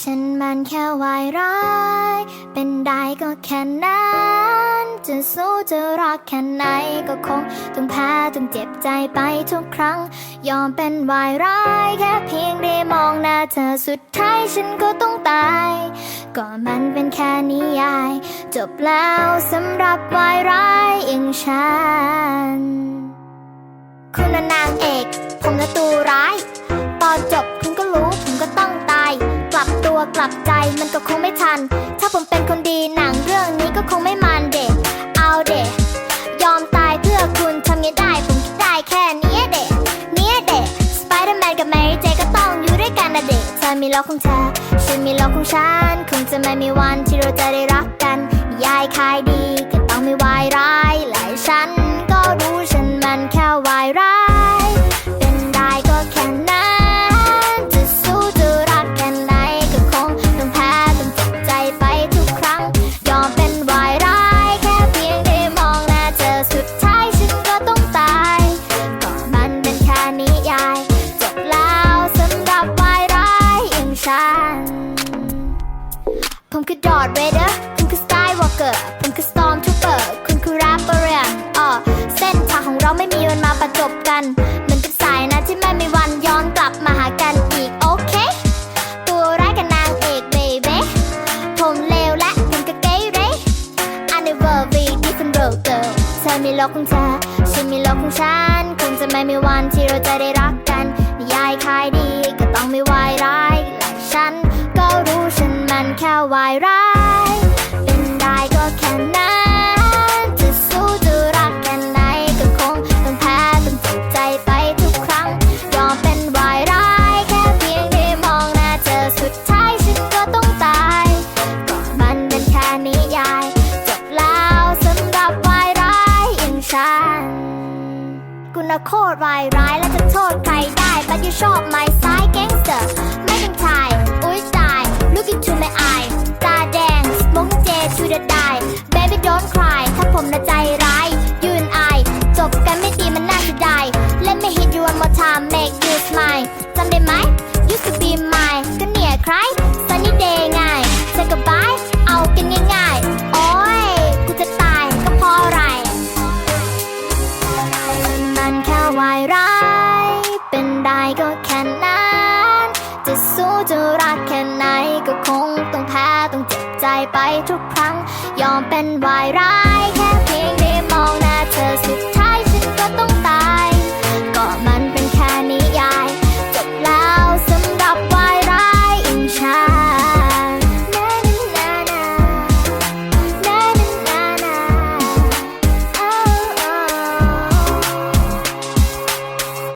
ฉันมันแค่วายร้าย เป็นได้ก็แค่นั้น จะสู้จะรักแค่ไหนก็คงต้องแพ้ต้องเจ็บใจไปทุกครั้ง ยอมเป็นวายร้ายแค่เพียงได้มองหน้าเธอสุดท้ายฉันก็ต้องตาย ก็มันเป็นแค่นิยาย จบแล้วสำหรับวายร้ายอย่างฉัน ตัวกลับใจมันก็คงไม่ทัน ถ้าผมเป็นคนดีหนังเรื่องนี้ก็คงไม่มันเด็เอาเด็ยอมตายเพื่อคุณทำไงได้ผมคิดได้แค่นี้เด็เนี้ยเด็สไปเดอร์แมนกับแมรี่เจก็ต้องอยู่ด้วยกันนะเด็เธอมีโลกของเธอฉันมีโลกของฉันคงจะไม่มีวันที่เราจะได้รักกัน ยายขายดีก็ต้องไม่วายร้ายและฉันก็รู้ฉันมันแค่วายร้าย ผมคือดอร์ธเวเดอร์คุณคือสกายวอล์กเกอร์ผมคือสตอมทูเปอร์คุณคือแรปเปอร์อ่อเส้นทางของเราไม่มีวันมาประจบกันเหมือนกับสายนะที่ไม่มีวันย้อนกลับมาหากันอีกโอเค ตัวร้ายกับนางเอกเบเบ้ผมเลวและคุณก็เกเร I never be different road girl เธอมีโลกของเธอฉันมีโลกของฉันคงจะไม่มีวันที่เราจะได้รัก วายร้าย เป็นได้ก็แค่นั้น จะสู้จะรักแค่ไหนก็คงต้องแพ้ต้องเจ็บใจไปทุกครั้ง ยอมเป็นวายร้ายแค่เพียงได้มองหน้าเธอสุดท้ายฉันก็ต้องตายก็มันเป็นแค่นิยาย จบแล้วสำหรับวายร้ายอย่างฉันกูน่ะโคตรวายร้ายและจะโทษใครได้ but you ชอบ my side gangster ใครซันนี่เดย์ไงเจอกับไบเอากันง่ายๆ โอ้ย กูจะตายก็เพราะอะไร มันแค่วายร้าย เป็นได้ก็แค่นั้น จะสู้จะรักแค่ไหนก็คงต้องแพ้ต้องเจ็บใจไปทุกครั้ง ยอมเป็นวายร้าย แค่เพียงได้มองหน้าเธอสุดท้ายฉันก็ต้อง